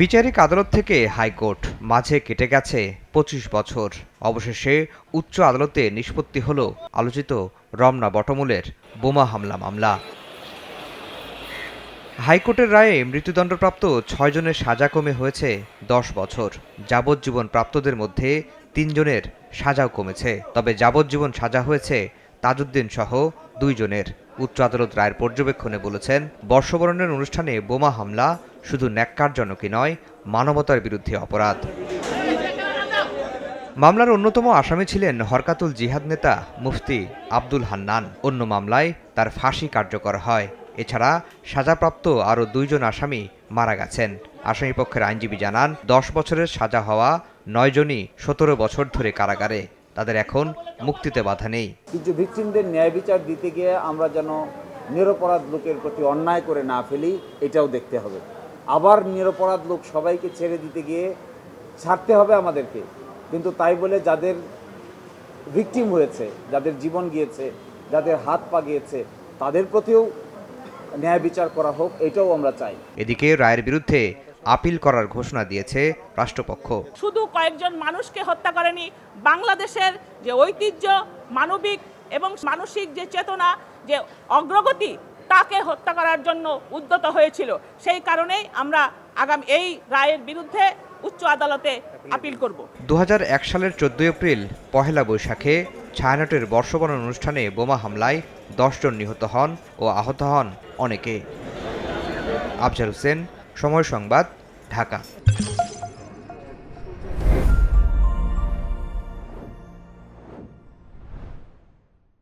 বিচারিক আদালত থেকে হাইকোর্ট মাঝে কেটে গেছে পঁচিশ বছর। অবশেষে উচ্চ আদালতে নিষ্পত্তি হল আলোচিত রমনা বটমূলের বোমা হামলা মামলা। হাইকোর্টের রায়ে মৃত্যুদণ্ডপ্রাপ্ত ছয়জনের সাজা কমে হয়েছে দশ বছর। যাবজ্জীবন প্রাপ্তদের মধ্যে তিনজনের সাজাও কমেছে। তবে যাবজ্জীবন সাজা হয়েছে তাজউদ্দিন সহ দুইজনের উচ্চ আদালত রায়ের পর্যবেক্ষণে বলেছেন, বর্ষবরণের অনুষ্ঠানে বোমা হামলা শুধু ন্যাক্কারজনকই নয়, মানবতার বিরুদ্ধে অপরাধ। মামলার অন্যতম আসামি ছিলেন হরকাতুল জিহাদ নেতা মুফতি আব্দুল হান্নান। অন্য মামলায় তার ফাঁসি কার্যকর হয়। এছাড়া সাজাপ্রাপ্ত আরও দুইজন আসামি মারা গেছেন। আসামিপক্ষের আইনজীবী জানান, দশ বছরের সাজা হওয়া নয়জনই সতেরো বছর ধরে কারাগারে। তাদের এখন মুক্তিতে বাধা নেই। কিন্তু ভিকটিমদের ন্যায় বিচার দিতে গিয়ে আমরা যেন নিরপরাধ লোকের প্রতি অন্যায় করে না ফেলি, এটাও দেখতে হবে। আবার নিরপরাধ লোক সবাইকে ছেড়ে দিতে গিয়ে ছাড়তে হবে আমাদেরকে। কিন্তু তাই বলে যাদের ভিকটিম হয়েছে যাদের জীবন গিয়েছে যাদের হাত পা গিয়েছে তাদের প্রতিও ন্যায় বিচার করা হোক এটাও আমরা চাই। এদিকে রায়ের বিরুদ্ধে আপিল করার ঘোষণা দিয়েছে রাষ্ট্রপক্ষ। শুধু কয়েকজন মানুষকে হত্যা করেনি বাংলাদেশের যে ঐতিহ্য মানবিক এবং মানসিক যে চেতনা যে অগ্রগতি তাকে হত্যা করার জন্য উদ্যত হয়েছিল। সেই কারণেই আমরা আগামী, এই রায়ের বিরুদ্ধে উচ্চ আদালতে আপিল করব। দু হাজার এক সালের চোদ্দ এপ্রিল, পহেলা বৈশাখে ছায়ানটের বর্ষবরণ অনুষ্ঠানে বোমা হামলায় দশজন নিহত হন ও আহত হন অনেকে। আফজাল হোসেন, সময় সংবাদ, ঢাকা।